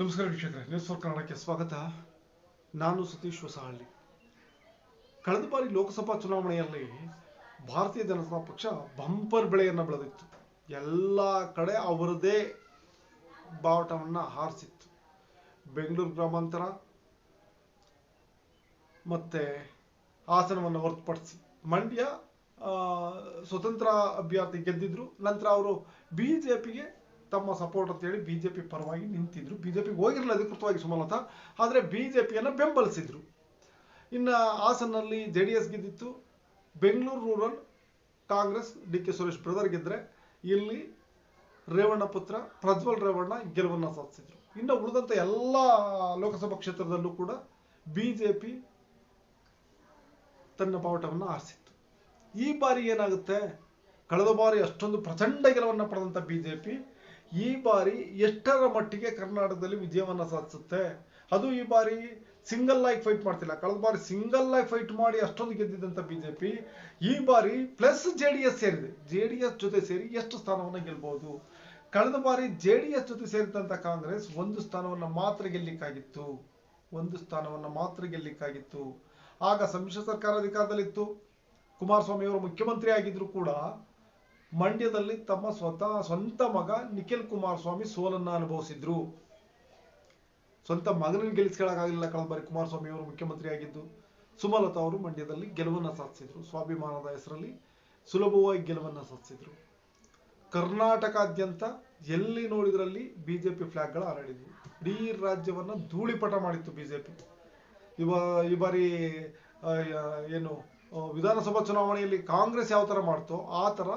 ನಮಸ್ಕಾರ ವೀಕ್ಷಕರೇ, news for ಕನ್ನಡಕ್ಕೆ ಸ್ವಾಗತ. ನಾನು ಸತೀಶ್ ಹೊಸಹಳ್ಳಿ. ಕಳೆದ ಬಾರಿ ಲೋಕಸಭಾ ಚುನಾವಣೆಯಲ್ಲಿ ಭಾರತೀಯ ಜನತಾ ಪಕ್ಷ ಬಂಪರ್ ಬೆಳೆಯನ್ನು ಬೆಳೆದಿತ್ತು. ಎಲ್ಲ ಕಡೆ ಅವರದೇ ಬಾವುಟವನ್ನು ಹಾರಿಸಿತ್ತು. ಬೆಂಗಳೂರು ಗ್ರಾಮಾಂತರ ಮತ್ತೆ ಹಾಸನವನ್ನು ಹೊರತುಪಡಿಸಿ. ಮಂಡ್ಯ ಸ್ವತಂತ್ರ ಅಭ್ಯರ್ಥಿ ಗೆದ್ದಿದ್ರು, ನಂತರ ಅವರು ಬಿ ಜೆ ಪಿಗೆ ತಮ್ಮ ಸಪೋರ್ಟ್ ಅಂತ ಹೇಳಿ ಬಿ ಜೆ ಪಿ ಪರವಾಗಿ ನಿಂತಿದ್ರು. ಬಿ ಜೆ ಹೋಗಿರಲಿಲ್ಲ ಅಧಿಕೃತವಾಗಿ ಸುಮಲತಾ, ಆದರೆ ಬಿ ಜೆ ಪಿಯನ್ನು ಬೆಂಬಲಿಸಿದ್ರು. ಇನ್ನು ಹಾಸನಲ್ಲಿ J D S ಗೆದ್ದಿತ್ತು. Bengaluru rural Congress D K Suresh brother ಗೆದ್ದರೆ ಇಲ್ಲಿ ರೇವಣ್ಣ ಪುತ್ರ, ಪ್ರಜ್ವಲ್ ರೇವಣ್ಣ ಗೆಲುವನ್ನು ಸಾಧಿಸಿದ್ರು. ಇನ್ನು ಉಳಿದಂಥ ಎಲ್ಲ ಲೋಕಸಭಾ ಕ್ಷೇತ್ರದಲ್ಲೂ ಕೂಡ ಬಿ ಜೆ ಪಿ ತನ್ನ ಬಾವುಟವನ್ನು ಆರಿಸಿತ್ತು ಈ ಬಾರಿ ಏನಾಗುತ್ತೆ? ಕಳೆದ ಬಾರಿ ಅಷ್ಟೊಂದು ಪ್ರಚಂಡ ಗೆಲುವನ್ನು ಪಡೆದಂಥ ಬಿಜೆಪಿ ಈ ಬಾರಿ ಎಷ್ಟರ ಮಟ್ಟಿಗೆ ಕರ್ನಾಟಕದಲ್ಲಿ ವಿಜಯವನ್ನು ಸಾಧಿಸುತ್ತೆ? ಅದು ಈ ಬಾರಿ ಸಿಂಗಲ್ ಆಗಿ ಫೈಟ್ ಮಾಡ್ತಿಲ್ಲ. ಕಳೆದ ಬಾರಿ ಸಿಂಗಲ್ ಆಗಿ ಫೈಟ್ ಮಾಡಿ ಅಷ್ಟೊಂದು ಗೆದ್ದಿದ್ದಂಥ ಬಿಜೆಪಿ ಈ ಬಾರಿ ಪ್ಲಸ್ ಜೆ ಡಿ ಎಸ್ ಸೇರಿದೆ. ಜೆ ಡಿ ಎಸ್ ಜೊತೆ ಸೇರಿ ಎಷ್ಟು ಸ್ಥಾನವನ್ನು ಗೆಲ್ಬಹುದು? ಕಳೆದ ಬಾರಿ ಜೆ ಡಿ ಎಸ್ ಜೊತೆ ಸೇರಿದಂಥ ಕಾಂಗ್ರೆಸ್ ಒಂದು ಸ್ಥಾನವನ್ನು ಮಾತ್ರ ಗೆಲ್ಲಿಕ್ಕಾಗಿತ್ತು. ಒಂದು ಸ್ಥಾನವನ್ನು ಮಾತ್ರ ಗೆಲ್ಲಿಕ್ಕಾಗಿತ್ತು. ಆಗ ಸಮ್ಮಿಶ್ರ ಸರ್ಕಾರ ಅಧಿಕಾರದಲ್ಲಿತ್ತು. ಕುಮಾರಸ್ವಾಮಿ ಅವರು ಮುಖ್ಯಮಂತ್ರಿ ಆಗಿದ್ರು ಕೂಡ ಮಂಡ್ಯದಲ್ಲಿ ತಮ್ಮ ಸ್ವತಃ, ಸ್ವಂತ ಮಗ ನಿಖಿಲ್ ಕುಮಾರಸ್ವಾಮಿ ಸೋಲನ್ನ ಅನುಭವಿಸಿದ್ರು. ಸ್ವಂತ ಮಗನನ್ನು ಗೆಲ್ಲಿಸ್ಕೊಳ್ಳೋಕ್ಕಾಗಲಿಲ್ಲ ಕಳೆದ ಬಾರಿ ಕುಮಾರಸ್ವಾಮಿ ಅವರು, ಮುಖ್ಯಮಂತ್ರಿ ಆಗಿದ್ದು. ಸುಮಲತಾ ಅವರು ಮಂಡ್ಯದಲ್ಲಿ ಗೆಲುವನ್ನು ಸಾಧಿಸಿದ್ರು. ಸ್ವಾಭಿಮಾನದ ಹೆಸರಲ್ಲಿ ಸುಲಭವಾಗಿ ಗೆಲುವನ್ನು ಸಾಧಿಸಿದ್ರು. ಕರ್ನಾಟಕಾದ್ಯಂತ ಎಲ್ಲಿ ನೋಡಿದ್ರಲ್ಲಿ ಬಿಜೆಪಿ ಫ್ಲಾಗ್ಗಳು ಹರಡಿದ್ವು. ಇಡೀ ರಾಜ್ಯವನ್ನ ಧೂಳಿಪಟ ಮಾಡಿತ್ತು ಬಿಜೆಪಿ. ಇವ ಈ ಬಾರಿ ಏನು, ವಿಧಾನಸಭಾ ಚುನಾವಣೆಯಲ್ಲಿ ಕಾಂಗ್ರೆಸ್ ಯಾವ ತರ ಮಾಡ್ತೋ ಆ ತರ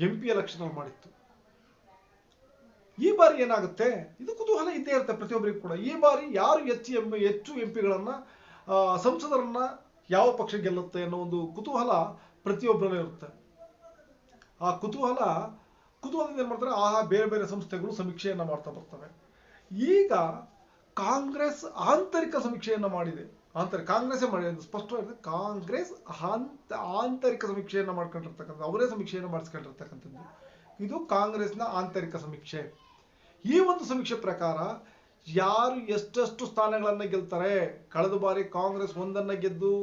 ಎಂ ಪಿ ಮಾಡಿತ್ತು. ಈ ಬಾರಿ ಏನಾಗುತ್ತೆ? ಇದು ಕುತೂಹಲ ಇದ್ದೇ ಇರುತ್ತೆ ಪ್ರತಿಯೊಬ್ಬರಿಗೂ ಕೂಡ. ಈ ಬಾರಿ ಯಾರು ಹೆಚ್ಚು ಎಂ ಹೆಚ್ಚು ಎಂ ಪಿಗಳನ್ನ ಸಂಸದರನ್ನ ಯಾವ ಪಕ್ಷ ಗೆಲ್ಲುತ್ತೆ ಅನ್ನೋ ಒಂದು ಕುತೂಹಲ ಪ್ರತಿಯೊಬ್ಬರಲ್ಲೂ ಇರುತ್ತೆ. ಆ ಕುತೂಹಲ, ಕುತೂಹಲದಿಂದ ಏನ್ ಮಾಡ್ತಾರೆ? ಆಹಾ, ಬೇರೆ ಬೇರೆ ಸಂಸ್ಥೆಗಳು ಸಮೀಕ್ಷೆಯನ್ನ ಮಾಡ್ತಾ ಬರ್ತವೆ. ಈಗ ಕಾಂಗ್ರೆಸ್ ಆಂತರಿಕ ಸಮೀಕ್ಷೆಯನ್ನ ಮಾಡಿದೆ. ಆಂತರಿಕ ಕಾಂಗ್ರೆಸ್ಸೇ ಮಾಡಿ ಅದು ಸ್ಪಷ್ಟವಾಗಿದೆ ಕಾಂಗ್ರೆಸ್ ಅಂತ ಆಂತರಿಕ ಸಮೀಕ್ಷೆಯನ್ನು ಮಾಡ್ಕೊಂಡಿರ್ತಕ್ಕಂಥ, ಅವರೇ ಸಮೀಕ್ಷೆಯನ್ನು ಮಾಡಿಸ್ಕೊಂಡಿರ್ತಕ್ಕಂಥದ್ದು. ಇದು ಕಾಂಗ್ರೆಸ್ನ ಆಂತರಿಕ ಸಮೀಕ್ಷೆ. ಈ ಒಂದು ಸಮೀಕ್ಷೆ ಪ್ರಕಾರ ಯಾರು ಎಷ್ಟೆಷ್ಟು ಸ್ಥಾನಗಳನ್ನು ಗೆಲ್ತಾರೆ? ಕಳೆದ ಬಾರಿ ಕಾಂಗ್ರೆಸ್ ಒಂದನ್ನು ಗೆದ್ದು,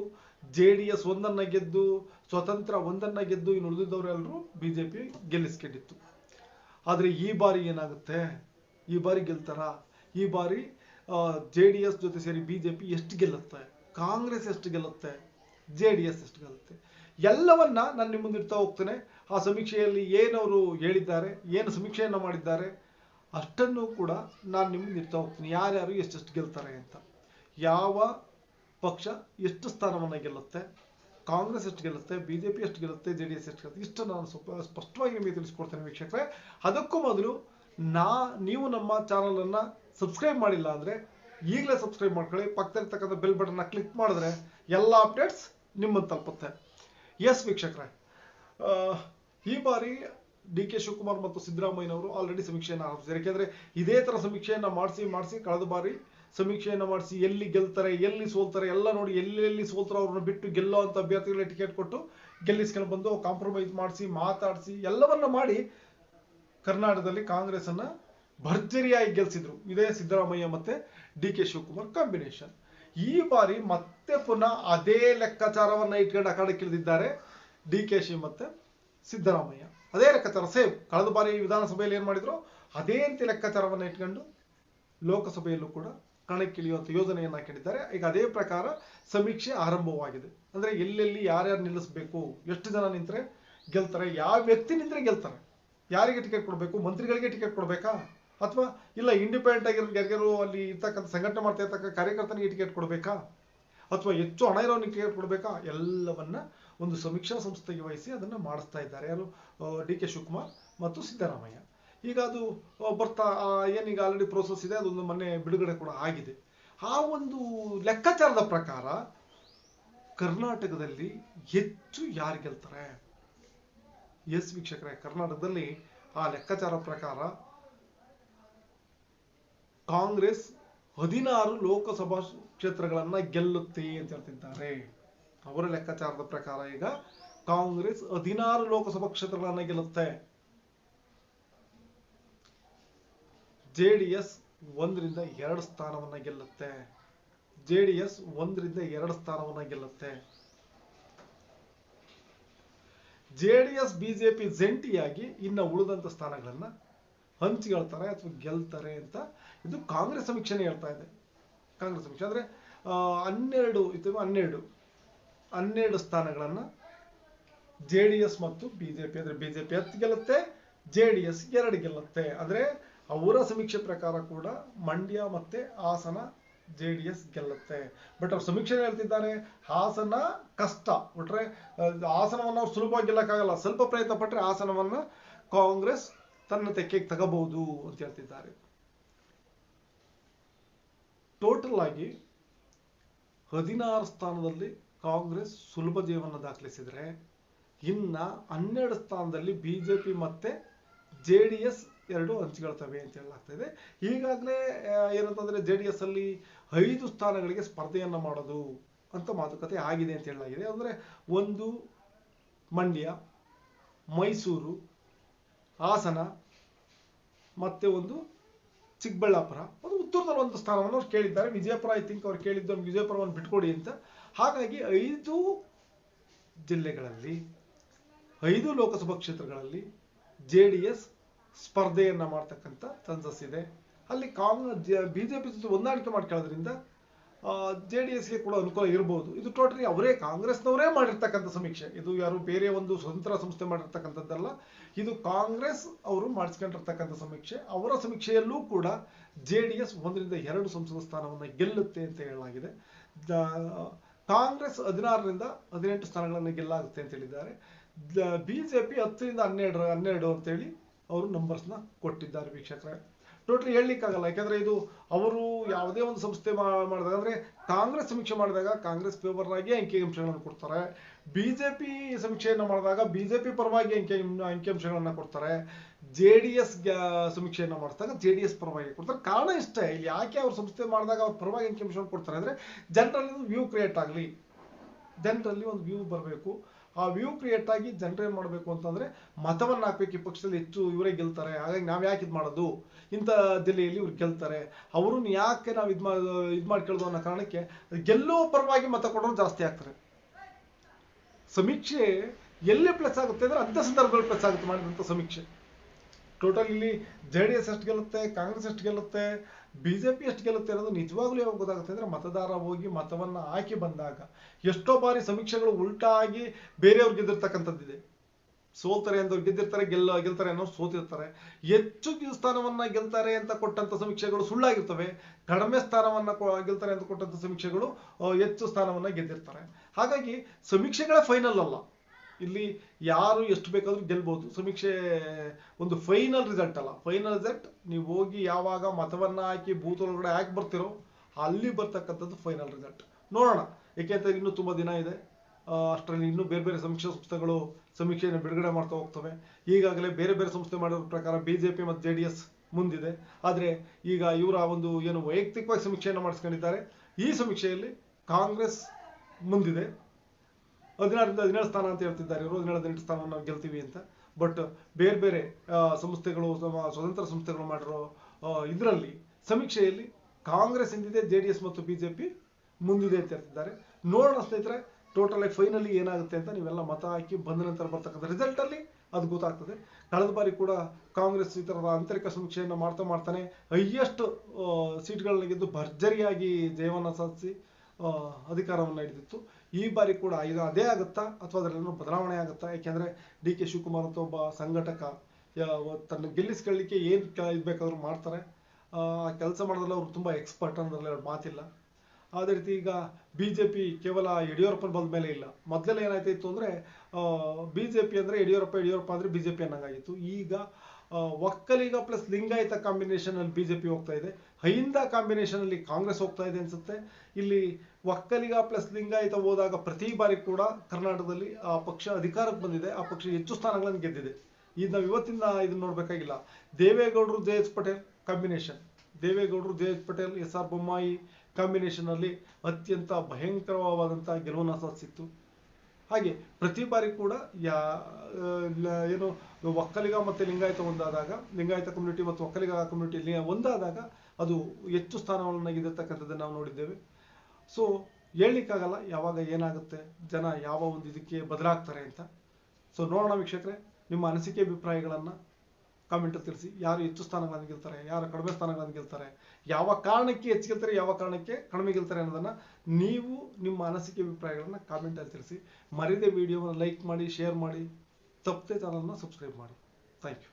ಜೆ ಡಿ ಎಸ್ ಒಂದನ್ನು ಗೆದ್ದು, ಸ್ವತಂತ್ರ ಒಂದನ್ನು ಗೆದ್ದು ಇನ್ನು ಉಳಿದಿದ್ದವರೆಲ್ಲರೂ ಬಿ ಜೆ ಪಿ ಗೆಲ್ಲಿಸ್ಕೊಂಡಿತ್ತು. ಆದರೆ ಈ ಬಾರಿ ಏನಾಗುತ್ತೆ? ಈ ಬಾರಿ ಗೆಲ್ತಾರ? ಈ ಬಾರಿ ಜೆ ಡಿ ಎಸ್ ಜೊತೆ ಸೇರಿ ಬಿ ಜೆ ಪಿ ಎಷ್ಟು ಗೆಲ್ಲುತ್ತೆ? ಕಾಂಗ್ರೆಸ್ ಎಷ್ಟು ಗೆಲ್ಲುತ್ತೆ? ಜೆ ಡಿ ಎಸ್ ಎಷ್ಟು ಗೆಲ್ಲುತ್ತೆ? ಎಲ್ಲವನ್ನ ನಾನು ನಿಮ್ಮ ಮುಂದಿಡ್ತಾ ಹೋಗ್ತೇನೆ. ಆ ಸಮೀಕ್ಷೆಯಲ್ಲಿ ಏನವರು ಹೇಳಿದ್ದಾರೆ, ಏನು ಸಮೀಕ್ಷೆಯನ್ನು ಮಾಡಿದ್ದಾರೆ, ಅಷ್ಟನ್ನು ಕೂಡ ನಾನು ನಿಮ್ಮ ಮುಂದೆ ಇಡ್ತಾ ಹೋಗ್ತೀನಿ. ಯಾರ್ಯಾರು ಎಷ್ಟೆಷ್ಟು ಗೆಲ್ತಾರೆ ಅಂತ. ಯಾವ ಪಕ್ಷ ಎಷ್ಟು ಸ್ಥಾನವನ್ನು ಗೆಲ್ಲುತ್ತೆ? ಕಾಂಗ್ರೆಸ್ ಎಷ್ಟು ಗೆಲ್ಲುತ್ತೆ? ಬಿ ಜೆ ಪಿ ಎಷ್ಟು ಗೆಲ್ಲುತ್ತೆ? ಜೆ ಡಿ ಎಸ್ ಎಷ್ಟು ಗೆಲ್ಲುತ್ತೆ? ಇಷ್ಟು ನಾನು ಸ್ವಲ್ಪ ಸ್ಪಷ್ಟವಾಗಿ ನಿಮಗೆ ತಿಳಿಸ್ಕೊಡ್ತೇನೆ ವೀಕ್ಷಕರೇ. ಅದಕ್ಕೂ ಮೊದಲು ನಾ, ನೀವು ನಮ್ಮ ಚಾನಲನ್ನು ಸಬ್ಸ್ಕ್ರೈಬ್ ಮಾಡಿಲ್ಲ ಅಂದ್ರೆ ಈಗಲೇ ಸಬ್ಸ್ಕ್ರೈಬ್ ಮಾಡ್ಕೊಳ್ಳಿ. ಪಕ್ಕದಲ್ಲಿರ್ತಕ್ಕಂಥ ಬೆಲ್ ಬಟನ್ನ ಕ್ಲಿಕ್ ಮಾಡಿದ್ರೆ ಎಲ್ಲ ಅಪ್ಡೇಟ್ಸ್ ನಿಮ್ಮನ್ನು ತಲುಪುತ್ತೆ. ಎಸ್ ವೀಕ್ಷಕರೇ. ಈ ಬಾರಿ ಡಿ ಕೆ ಶಿವಕುಮಾರ್ ಮತ್ತು ಸಿದ್ದರಾಮಯ್ಯನವರು ಆಲ್ರೆಡಿ ಸಮೀಕ್ಷೆಯನ್ನು ಆರಂಭಿಸಿದ್ದಾರೆ. ಯಾಕೆಂದರೆ ಇದೇ ತರ ಸಮೀಕ್ಷೆಯನ್ನ ಮಾಡಿಸಿ ಮಾಡಿಸಿ ಕಳೆದ ಬಾರಿ ಸಮೀಕ್ಷೆಯನ್ನ ಮಾಡಿಸಿ ಎಲ್ಲಿ ಗೆಲ್ತಾರೆ, ಎಲ್ಲಿ ಸೋಲ್ತಾರೆ ಎಲ್ಲ ನೋಡಿ ಎಲ್ಲೆಲ್ಲಿ ಸೋಲ್ತಾರೆ ಅವ್ರನ್ನ ಬಿಟ್ಟು ಗೆಲ್ಲೋ ಅಂತ ಅಭ್ಯರ್ಥಿಗಳಿಗೆ ಟಿಕೆಟ್ ಕೊಟ್ಟು ಗೆಲ್ಲಿಸ್ಕೊಂಡು ಬಂದು ಕಾಂಪ್ರಮೈಸ್ ಮಾಡಿಸಿ ಮಾತಾಡಿಸಿ ಎಲ್ಲವನ್ನ ಮಾಡಿ ಕರ್ನಾಟಕದಲ್ಲಿ ಕಾಂಗ್ರೆಸ್ ಅನ್ನ ಭರ್ಜರಿಯಾಗಿ ಗೆಲ್ಸಿದ್ರು. ಇದೇ ಸಿದ್ದರಾಮಯ್ಯ ಮತ್ತೆ ಡಿ ಕೆ ಶಿವಕುಮಾರ್ ಕಾಂಬಿನೇಷನ್ ಈ ಬಾರಿ ಮತ್ತೆ ಪುನಃ ಅದೇ ಲೆಕ್ಕಾಚಾರವನ್ನ ಇಟ್ಕೊಂಡು ಕಡೆ ಡಿ ಕೆ ಶಿ ಮತ್ತೆ ಸಿದ್ದರಾಮಯ್ಯ. ಅದೇ ಲೆಕ್ಕಾಚಾರ ಸೇಮ್. ಕಳೆದ ಬಾರಿ ವಿಧಾನಸಭೆಯಲ್ಲಿ ಏನ್ ಮಾಡಿದ್ರು? ಅದೇ ರೀತಿ ಲೆಕ್ಕಾಚಾರವನ್ನ ಇಟ್ಕೊಂಡು ಲೋಕಸಭೆಯಲ್ಲೂ ಕೂಡ ಕಣಕ್ಕಿಳಿಯುವಂತ ಯೋಜನೆಯನ್ನ ಹಾಕಿದ್ದಾರೆ. ಈಗ ಅದೇ ಪ್ರಕಾರ ಸಮೀಕ್ಷೆ ಆರಂಭವಾಗಿದೆ. ಅಂದ್ರೆ ಎಲ್ಲೆಲ್ಲಿ ಯಾರ್ಯಾರು ನಿಲ್ಲಿಸಬೇಕು? ಎಷ್ಟು ಜನ ನಿಂತರೆ ಗೆಲ್ತಾರೆ? ಯಾವ ವ್ಯಕ್ತಿ ನಿಂತರೆ ಗೆಲ್ತಾರೆ? ಯಾರಿಗೆ ಟಿಕೆಟ್ ಕೊಡಬೇಕು? ಮಂತ್ರಿಗಳಿಗೆ ಟಿಕೆಟ್ ಕೊಡಬೇಕಾ? ಅಥವಾ ಇಲ್ಲ ಇಂಡಿಪೆಂಡೆಂಟ್ ಆಗಿರೋ ಯಾರಿಗಾರು ಅಲ್ಲಿ ಇರ್ತಕ್ಕಂಥ ಸಂಘಟನೆ ಮಾಡ್ತಾ ಇರ್ತಕ್ಕ ಕಾರ್ಯಕರ್ತನಿಗೆ ಟಿಕೆಟ್ ಕೊಡಬೇಕಾ? ಅಥವಾ ಹೆಚ್ಚು ಹಣ ಇರೋನಿಗೆ ಟಿಕೆಟ್ ಕೊಡಬೇಕಾ? ಎಲ್ಲವನ್ನ ಒಂದು ಸಮೀಕ್ಷಾ ಸಂಸ್ಥೆಗೆ ವಹಿಸಿ ಅದನ್ನು ಮಾಡಿಸ್ತಾ ಇದ್ದಾರೆ. ಯಾರು? ಡಿ ಕೆ ಶಿವಕುಮಾರ್ ಮತ್ತು ಸಿದ್ದರಾಮಯ್ಯ. ಈಗ ಅದು ಬರ್ತಾ ಏನೀಗ ಆಲ್ರೆಡಿ ಪ್ರೋಸೆಸ್ ಇದೆ, ಅದೊಂದು ಮೊನ್ನೆ ಬಿಡುಗಡೆ ಕೂಡ ಆಗಿದೆ. ಆ ಒಂದು ಲೆಕ್ಕಾಚಾರದ ಪ್ರಕಾರ ಕರ್ನಾಟಕದಲ್ಲಿ ಹೆಚ್ಚು ಯಾರು ಗೆಲ್ತಾರೆ? ಎಸ್ ವೀಕ್ಷಕರೇ, ಕರ್ನಾಟಕದಲ್ಲಿ ಆ ಲೆಕ್ಕಾಚಾರ ಪ್ರಕಾರ ಕಾಂಗ್ರೆಸ್ ಹದಿನಾರು ಲೋಕಸಭಾ ಕ್ಷೇತ್ರಗಳನ್ನ ಗೆಲ್ಲುತ್ತೆ ಅಂತ ಹೇಳ್ತಿದ್ದಾರೆ. ಅವರ ಲೆಕ್ಕಾಚಾರದ ಪ್ರಕಾರ ಈಗ ಕಾಂಗ್ರೆಸ್ ಹದಿನಾರು ಲೋಕಸಭಾ ಕ್ಷೇತ್ರಗಳನ್ನ ಗೆಲ್ಲುತ್ತೆ. ಜೆ ಡಿ ಎಸ್ ಒಂದರಿಂದ ಎರಡು ಸ್ಥಾನವನ್ನ ಗೆಲ್ಲುತ್ತೆ. ಜೆ ಡಿ ಎಸ್ ಒಂದರಿಂದ ಎರಡು ಸ್ಥಾನವನ್ನ ಗೆಲ್ಲುತ್ತೆ. ಜೆ ಡಿ ಎಸ್ ಬಿಜೆಪಿ ಜಂಟಿಯಾಗಿ ಇನ್ನು ಉಳಿದಂತ ಸ್ಥಾನಗಳನ್ನ ಹಂಚಿಕೊಳ್ತಾರೆ ಅಥವಾ ಗೆಲ್ತಾರೆ ಅಂತ ಇದು ಕಾಂಗ್ರೆಸ್ ಸಮೀಕ್ಷೆನೇ ಹೇಳ್ತಾ ಇದೆ. ಕಾಂಗ್ರೆಸ್ ಸಮೀಕ್ಷೆ ಅಂದ್ರೆ ಹನ್ನೆರಡು, ಇದು ಹನ್ನೆರಡು ಹನ್ನೆರಡು ಸ್ಥಾನಗಳನ್ನು ಜೆ ಡಿ ಎಸ್ ಮತ್ತು ಬಿಜೆಪಿ ಅಂದ್ರೆ ಬಿಜೆಪಿ ಹತ್ತು ಗೆಲ್ಲುತ್ತೆ, ಜೆ ಡಿ ಎಸ್ ಎರಡು ಗೆಲ್ಲುತ್ತೆ. ಅಂದ್ರೆ ಅವರ ಸಮೀಕ್ಷೆ ಪ್ರಕಾರ ಕೂಡ ಮಂಡ್ಯ ಮತ್ತೆ ಹಾಸನ ಜೆ ಡಿ ಎಸ್ ಗೆಲ್ಲುತ್ತೆ. ಬಟ್ ಅವ್ರು ಸಮೀಕ್ಷೆ ಹೇಳ್ತಿದ್ದಾರೆ ಹಾಸನ ಕಷ್ಟ. ಬಿಟ್ರೆ ಹಾಸನವನ್ನ ಅವ್ರು ಸುಲಭವಾಗಿ ಗೆಲ್ಲಕ್ಕಾಗಲ್ಲ. ಸ್ವಲ್ಪ ಪ್ರಯತ್ನ ಪಟ್ಟರೆ ಹಾಸನವನ್ನ ಕಾಂಗ್ರೆಸ್ ತನ್ನ ತೆಕ್ಕೆಗೆ ತಗಬಹುದು ಅಂತ ಹೇಳ್ತಿದ್ದಾರೆ. ಟೋಟಲ್ ಆಗಿ ಹದಿನಾರು ಸ್ಥಾನದಲ್ಲಿ ಕಾಂಗ್ರೆಸ್ ಸುಲಭ ಜೀವನ ದಾಖಲಿಸಿದ್ರೆ ಇನ್ನ ಹನ್ನೆರಡು ಸ್ಥಾನದಲ್ಲಿ ಬಿಜೆಪಿ ಮತ್ತೆ ಜೆ ಡಿ ಎಸ್ ಎರಡು ಹಂಚಿಕೊಳ್ತವೆ ಅಂತ ಹೇಳಲಾಗ್ತಾ ಇದೆ. ಈಗಾಗಲೇ ಏನಂತಂದ್ರೆ ಜೆ ಡಿ ಎಸ್ ಅಲ್ಲಿ ಐದು ಸ್ಥಾನಗಳಿಗೆ ಸ್ಪರ್ಧೆಯನ್ನು ಮಾಡೋದು ಅಂತ ಮಾತುಕತೆ ಆಗಿದೆ ಅಂತ ಹೇಳಲಾಗಿದೆ. ಅಂದ್ರೆ ಒಂದು ಮಂಡ್ಯ, ಮೈಸೂರು, ಹಾಸನ ಮತ್ತೆ ಒಂದು ಚಿಕ್ಕಬಳ್ಳಾಪುರ. ಒಂದು ಉತ್ತರದಲ್ಲಿ ಒಂದು ಸ್ಥಾನವನ್ನು ಅವ್ರು ಕೇಳಿದ್ದಾರೆ. ವಿಜಯಪುರ ಐ ಥಿಂಕ್ ಅವ್ರು ಕೇಳಿದ್ದು ನಮ್ಗೆ ವಿಜಯಪುರವನ್ನು ಬಿಟ್ಕೊಡಿ ಅಂತ. ಹಾಗಾಗಿ ಐದು ಜಿಲ್ಲೆಗಳಲ್ಲಿ, ಐದು ಲೋಕಸಭಾ ಕ್ಷೇತ್ರಗಳಲ್ಲಿ ಜೆ ಡಿ ಎಸ್ ಸ್ಪರ್ಧೆಯನ್ನ ಮಾಡ್ತಕ್ಕಂಥ ಚಾನ್ಸಸ್ ಇದೆ. ಅಲ್ಲಿ ಕಾಂಗ್ರೆಸ್ ಬಿಜೆಪಿ ಜೊತೆ ಹೊಂದಾಣಿಕೆ ಮಾಡ್ಕೊಳ್ಳೋದ್ರಿಂದ ಜೆ ಡಿ ಎಸ್ಗೆ ಕೂಡ ಅನುಕೂಲ ಇರಬಹುದು ಇದು ಟೋಟಲಿ ಅವರೇ, ಕಾಂಗ್ರೆಸ್ನವರೇ ಮಾಡಿರ್ತಕ್ಕಂಥ ಸಮೀಕ್ಷೆ. ಇದು ಯಾರು ಬೇರೆ ಒಂದು ಸ್ವತಂತ್ರ ಸಂಸ್ಥೆ ಮಾಡಿರ್ತಕ್ಕಂಥದ್ದಲ್ಲ. ಇದು ಕಾಂಗ್ರೆಸ್ ಅವರು ಮಾಡಿಸ್ಕೊಂಡಿರ್ತಕ್ಕಂಥ ಸಮೀಕ್ಷೆ. ಅವರ ಸಮೀಕ್ಷೆಯಲ್ಲೂ ಕೂಡ ಜೆ ಡಿ ಎಸ್ ಒಂದರಿಂದ ಎರಡು ಸಂಸದ ಸ್ಥಾನವನ್ನು ಗೆಲ್ಲುತ್ತೆ ಅಂತ ಹೇಳಲಾಗಿದೆ. ಕಾಂಗ್ರೆಸ್ ಹದಿನಾರರಿಂದ ಹದಿನೆಂಟು ಸ್ಥಾನಗಳನ್ನು ಗೆಲ್ಲಾಗುತ್ತೆ ಅಂತ ಹೇಳಿದ್ದಾರೆ. ಬಿಜೆಪಿ ಹತ್ತರಿಂದ ಹನ್ನೆರಡು ಹನ್ನೆರಡು ಅಂತೇಳಿ ಅವರು ನಂಬರ್ಸ್ನ ಕೊಟ್ಟಿದ್ದಾರೆ ವೀಕ್ಷಕರೇ. ಟೋಟಲಿ ಹೇಳಲಿಕ್ಕಾಗಲ್ಲ. ಯಾಕಂದ್ರೆ ಇದು ಅವರು ಯಾವುದೇ ಒಂದು ಸಂಸ್ಥೆ ಮಾಡಿದಾಗ, ಅಂದರೆ ಕಾಂಗ್ರೆಸ್ ಸಮೀಕ್ಷೆ ಮಾಡಿದಾಗ ಕಾಂಗ್ರೆಸ್ ಆಗಿ ಅಂಕಿಅಂಶಗಳನ್ನು ಕೊಡ್ತಾರೆ. ಬಿ ಜೆ ಪಿ ಸಮೀಕ್ಷೆಯನ್ನು ಮಾಡಿದಾಗ ಬಿ ಜೆ ಪಿ ಪರವಾಗಿ ಅಂಕಿ ಅಂಕಿಅಂಶಗಳನ್ನು ಕೊಡ್ತಾರೆ. ಜೆ ಡಿ ಎಸ್ ಸಮೀಕ್ಷೆಯನ್ನು ಮಾಡಿದಾಗ ಜೆ ಡಿ ಎಸ್ ಪರವಾಗಿ ಕೊಡ್ತಾರೆ. ಕಾರಣ ಇಷ್ಟೇ ಇಲ್ಲಿ ಯಾಕೆ ಅವ್ರ ಸಂಸ್ಥೆ ಮಾಡಿದಾಗ ಅವ್ರ ಪರವಾಗಿ ಅಂಕಿಅಂಶವನ್ನು ಕೊಡ್ತಾರೆ ಅಂದರೆ ಜನರಲ್ಲಿ ಒಂದು ವ್ಯೂ ಕ್ರಿಯೇಟ್ ಆಗಲಿ. ಜನರಲ್ಲಿ ಒಂದು ವ್ಯೂ ಬರಬೇಕು. ಆ ವ್ಯೂ ಕ್ರಿಯೇಟ್ ಆಗಿ ಜನರು ಏನ್ ಮಾಡಬೇಕು ಅಂತಂದ್ರೆ ಮತವನ್ನ ಹಾಕ್ಬೇಕು ಈ ಪಕ್ಷದಲ್ಲಿ ಹೆಚ್ಚು ಇವರೇ ಗೆಲ್ತಾರೆ. ಹಾಗಾಗಿ ನಾವು ಯಾಕೆ ಇದು ಮಾಡೋದು? ಇಂಥ ಜಿಲ್ಲೆಯಲ್ಲಿ ಇವ್ರು ಗೆಲ್ತಾರೆ. ಅವ್ರನ್ನ ಯಾಕೆ ನಾವು ಇದು ಇದು ಮಾಡ್ಕೊಳ್ಳೋದು ಅನ್ನೋ ಕಾರಣಕ್ಕೆ ಗೆಲ್ಲುವ ಪರವಾಗಿ ಮತ ಕೊಡೋರು ಜಾಸ್ತಿ ಆಗ್ತಾರೆ. ಸಮೀಕ್ಷೆ ಎಲ್ಲಿ ಪ್ಲಸ್ ಆಗುತ್ತೆ ಅಂದ್ರೆ ಅಂಥ ಸಂದರ್ಭದಲ್ಲಿ ಪ್ಲಸ್ ಆಗುತ್ತೆ ಮಾಡಿದಂಥ ಸಮೀಕ್ಷೆ. ಟೋಟಲ್ ಇಲ್ಲಿ ಜೆ ಡಿ ಎಸ್ ಎಷ್ಟು ಗೆಲ್ಲುತ್ತೆ ಕಾಂಗ್ರೆಸ್ ಎಷ್ಟು ಗೆಲ್ಲುತ್ತೆ ಬಿಜೆಪಿ ಎಷ್ಟು ಗೆಲ್ಲುತ್ತೆ ಅನ್ನೋದು ನಿಜವಾಗ್ಲೂ ಯಾವಾಗ ಗೊತ್ತಾಗುತ್ತೆ ಅಂದ್ರೆ ಮತದಾರ ಹೋಗಿ ಮತವನ್ನ ಹಾಕಿ ಬಂದಾಗ ಎಷ್ಟೋ ಬಾರಿ ಸಮೀಕ್ಷೆಗಳು ಉಲ್ಟಾಗಿ ಬೇರೆಯವ್ರು ಗೆದ್ದಿರ್ತಕ್ಕಂಥದ್ದಿದೆ. ಸೋಲ್ತಾರೆ ಅಂತ ಗೆದ್ದಿರ್ತಾರೆ, ಗೆಲ್ಲ, ಗೆಲ್ತಾರೆ ಅನ್ನೋರು ಸೋತಿರ್ತಾರೆ. ಹೆಚ್ಚು ಸ್ಥಾನವನ್ನ ಗೆಲ್ತಾರೆ ಅಂತ ಕೊಟ್ಟಂತ ಸಮೀಕ್ಷೆಗಳು ಸುಳ್ಳಾಗಿರ್ತವೆ. ಕಡಿಮೆ ಸ್ಥಾನವನ್ನ ಗೆಲ್ತಾರೆ ಅಂತ ಕೊಟ್ಟಂತ ಸಮೀಕ್ಷೆಗಳು ಹೆಚ್ಚು ಸ್ಥಾನವನ್ನ ಗೆದ್ದಿರ್ತಾರೆ. ಹಾಗಾಗಿ ಸಮೀಕ್ಷೆಗಳೇ ಫೈನಲ್ ಅಲ್ಲ. ಇಲ್ಲಿ ಯಾರು ಎಷ್ಟು ಬೇಕಾದರೂ ಗೆಲ್ಬಹುದು ಸಮೀಕ್ಷೆ, ಒಂದು ಫೈನಲ್ ರಿಸಲ್ಟ್ ಅಲ್ಲ. ಫೈನಲ್ ರಿಸಲ್ಟ್ ನೀವು ಹೋಗಿ ಯಾವಾಗ ಮತವನ್ನ ಹಾಕಿ ಬೂತ್ ಒಳಗಡೆ ಯಾಕೆ ಬರ್ತಿರೋ ಅಲ್ಲಿ ಬರ್ತಕ್ಕಂಥದ್ದು ಫೈನಲ್ ರಿಸಲ್ಟ್ ನೋಡೋಣ. ಏಕೆಂದರೆ ಇನ್ನೂ ತುಂಬಾ ದಿನ ಇದೆ. ಅಷ್ಟರಲ್ಲಿ ಇನ್ನೂ ಬೇರೆ ಬೇರೆ ಸಮೀಕ್ಷಾ ಸಂಸ್ಥೆಗಳು ಸಮೀಕ್ಷೆಯನ್ನು ಬಿಡುಗಡೆ ಮಾಡ್ತಾ ಹೋಗ್ತವೆ. ಈಗಾಗಲೇ ಬೇರೆ ಬೇರೆ ಸಂಸ್ಥೆ ಮಾಡಿರೋ ಪ್ರಕಾರ ಬಿ ಜೆ ಪಿ ಮತ್ತು ಜೆ ಡಿ ಎಸ್ ಮುಂದಿದೆ. ಆದರೆ ಈಗ ಇವರ ಒಂದು ಏನು ವೈಯಕ್ತಿಕವಾಗಿ ಸಮೀಕ್ಷೆಯನ್ನು ಮಾಡಿಸ್ಕೊಂಡಿದ್ದಾರೆ. ಈ ಸಮೀಕ್ಷೆಯಲ್ಲಿ ಕಾಂಗ್ರೆಸ್ ಮುಂದಿದೆ. ಹದಿನಾರರಿಂದ ಹದಿನೇಳು ಸ್ಥಾನ ಅಂತ ಹೇಳ್ತಿದ್ದಾರೆ ಇವರು. ಹದಿನೇಳು ಹದಿನೆಂಟು ಸ್ಥಾನ ನಾವು ಗೆಲ್ತೀವಿ ಅಂತ. ಬಟ್ ಬೇರೆ ಬೇರೆ ಸಂಸ್ಥೆಗಳು ಸ್ವತಂತ್ರ ಸಂಸ್ಥೆಗಳು ಮಾಡಿರೋ ಇದರಲ್ಲಿ ಸಮೀಕ್ಷೆಯಲ್ಲಿ ಕಾಂಗ್ರೆಸ್ ಹಿಂದಿದೆ ಜೆ ಡಿ ಎಸ್ ಮತ್ತು ಬಿ ಜೆ ಪಿ ಮುಂದಿದೆ ಅಂತ ಹೇಳ್ತಿದ್ದಾರೆ. ನೋಡೋಣ ಸ್ನೇಹಿತರೆ ಟೋಟಲ್ ಆಗಿ ಫೈನಲಿ ಏನಾಗುತ್ತೆ ಅಂತ ನೀವೆಲ್ಲ ಮತ ಹಾಕಿ ಬಂದ ನಂತರ ಬರ್ತಕ್ಕಂಥ ರಿಸಲ್ಟ್ ಅಲ್ಲಿ ಅದು ಗೊತ್ತಾಗ್ತದೆ. ಕಳೆದ ಬಾರಿ ಕೂಡ ಕಾಂಗ್ರೆಸ್ ಈ ತರದ ಆಂತರಿಕ ಸಮೀಕ್ಷೆಯನ್ನು ಮಾಡ್ತಾ ಮಾಡ್ತಾನೆ ಹೈಯೆಸ್ಟ್ ಸೀಟ್ಗಳನ್ನ ಗೆದ್ದು ಭರ್ಜರಿಯಾಗಿ ಜಯವನ್ನ ಸಾಧಿಸಿ ಅಧಿಕಾರವನ್ನ ಹಿಡಿದಿತ್ತು. ಈ ಬಾರಿ ಕೂಡ ಇದು ಅದೇ ಆಗುತ್ತಾ? ಅಥವಾ ಅದರಲ್ಲೇನೋ ಬದಲಾವಣೆ ಆಗುತ್ತಾ? ಯಾಕೆಂದ್ರೆ ಡಿ ಕೆ ಶಿವಕುಮಾರ್ ಅಂತ ಒಬ್ಬ ಸಂಘಟಕ ತನ್ನ ಗೆಲ್ಲಿಸ್ಕೊಳ್ಳಿಕ್ಕೆ ಏನು ಇದು ಮಾಡ್ತಾರೆ. ಆ ಕೆಲಸ ಮಾಡೋದ್ರಲ್ಲಿ ಅವ್ರು ತುಂಬಾ ಎಕ್ಸ್ಪರ್ಟ್ ಅನ್ನೋದ್ರಲ್ಲಿ ಎರಡು ಮಾತಿಲ್ಲ. ಅದೇ ರೀತಿ ಈಗ ಬಿ ಜೆ ಪಿ ಕೇವಲ ಯಡಿಯೂರಪ್ಪನ ಬಂದ ಮೇಲೆ ಇಲ್ಲ. ಮೊದಲೆಲ್ಲ ಏನಾಯ್ತಿತ್ತು ಅಂದ್ರೆ ಪಿ ಅಂದ್ರೆ ಯಡಿಯೂರಪ್ಪ ಯಡಿಯೂರಪ್ಪ ಅಂದ್ರೆ ಪಿ ಅನ್ನಂಗಾಗಿತ್ತು. ಈಗ ಒಕ್ಕಲಿಗ ಪ್ಲಸ್ ಲಿಂಗಾಯತ ಕಾಂಬಿನೇಷನ್ ಅಲ್ಲಿ ಪಿ ಹೋಗ್ತಾ ಇದೆ. ಹೈಂದ ಕಾಂಬಿನೇಷನ್ ಅಲ್ಲಿ ಕಾಂಗ್ರೆಸ್ ಹೋಗ್ತಾ ಇದೆ ಅನ್ಸುತ್ತೆ. ಇಲ್ಲಿ ಒಕ್ಕಲಿಗ ಪ್ಲಸ್ ಲಿಂಗಾಯತ ಹೋದಾಗ ಪ್ರತಿ ಬಾರಿ ಕೂಡ ಕರ್ನಾಟಕದಲ್ಲಿ ಆ ಪಕ್ಷ ಅಧಿಕಾರಕ್ಕೆ ಬಂದಿದೆ. ಆ ಪಕ್ಷ ಹೆಚ್ಚು ಸ್ಥಾನಗಳನ್ನು ಗೆದ್ದಿದೆ. ಇದು ನಾವು ಇವತ್ತಿನ ಇದನ್ನ ನೋಡ್ಬೇಕಾಗಿಲ್ಲ. ದೇವೇಗೌಡರು ಜೆ ಪಟೇಲ್ ಕಾಂಬಿನೇಷನ್ ದೇವೇಗೌಡರು J S Patel S R Bommai combination ಅಲ್ಲಿ ಅತ್ಯಂತ ಭಯಂಕರವಾದಂತಹ ಗೆಲುವನ್ನು ಸಾಧಿಸಿತ್ತು. ಹಾಗೆ ಪ್ರತಿ ಬಾರಿ ಕೂಡ ಯಾ ಏನು ಒಕ್ಕಲಿಗ ಮತ್ತು ಲಿಂಗಾಯತ ಒಂದಾದಾಗ, ಲಿಂಗಾಯತ ಕಮ್ಯುನಿಟಿ ಮತ್ತು ಒಕ್ಕಲಿಗ ಕಮ್ಯುನಿಟಿ ಒಂದಾದಾಗ ಅದು ಹೆಚ್ಚು ಸ್ಥಾನಗಳನ್ನು ಗೆದ್ದಿರ್ತಕ್ಕಂಥದ್ದನ್ನು ನಾವು ನೋಡಿದ್ದೇವೆ. ಸೊ ಹೇಳಲಿಕ್ಕಾಗಲ್ಲ, ಯಾವಾಗ ಏನಾಗುತ್ತೆ, ಜನ ಯಾವ ಒಂದು ಇದಕ್ಕೆ ಬದಲಾಗ್ತಾರೆ ಅಂತ. ಸೊ ನೋಡೋಣ ವೀಕ್ಷಕರೇ, ನಿಮ್ಮ ಅನಿಸಿಕೆ ಅಭಿಪ್ರಾಯಗಳನ್ನು ಕಾಮೆಂಟ್ ತಿಳಿಸಿ. ಯಾರು ಹೆಚ್ಚು ಸ್ಥಾನಗಳನ್ನು ಗೆಲ್ತಾರೆ, ಯಾರು ಕಡಿಮೆ ಸ್ಥಾನಗಳನ್ನು ಗೆಲ್ತಾರೆ, ಯಾವ ಕಾರಣಕ್ಕೆ ಹೆಚ್ಚು ಗೆಲ್ತಾರೆ, ಯಾವ ಕಾರಣಕ್ಕೆ ಕಡಿಮೆ ಗೆಲ್ತಾರೆ ಅನ್ನೋದನ್ನು ನೀವು ನಿಮ್ಮ ಅನಿಸಿಕೆ ಅಭಿಪ್ರಾಯಗಳನ್ನು ಕಾಮೆಂಟಲ್ಲಿ ತಿಳಿಸಿ. ಮರಿದೇ ವಿಡಿಯೋವನ್ನು ಲೈಕ್ ಮಾಡಿ ಶೇರ್ ಮಾಡಿ, ತಪ್ಪದೆ ಚಾನಲ್ನ ಸಬ್ಸ್ಕ್ರೈಬ್ ಮಾಡಿ. Thank you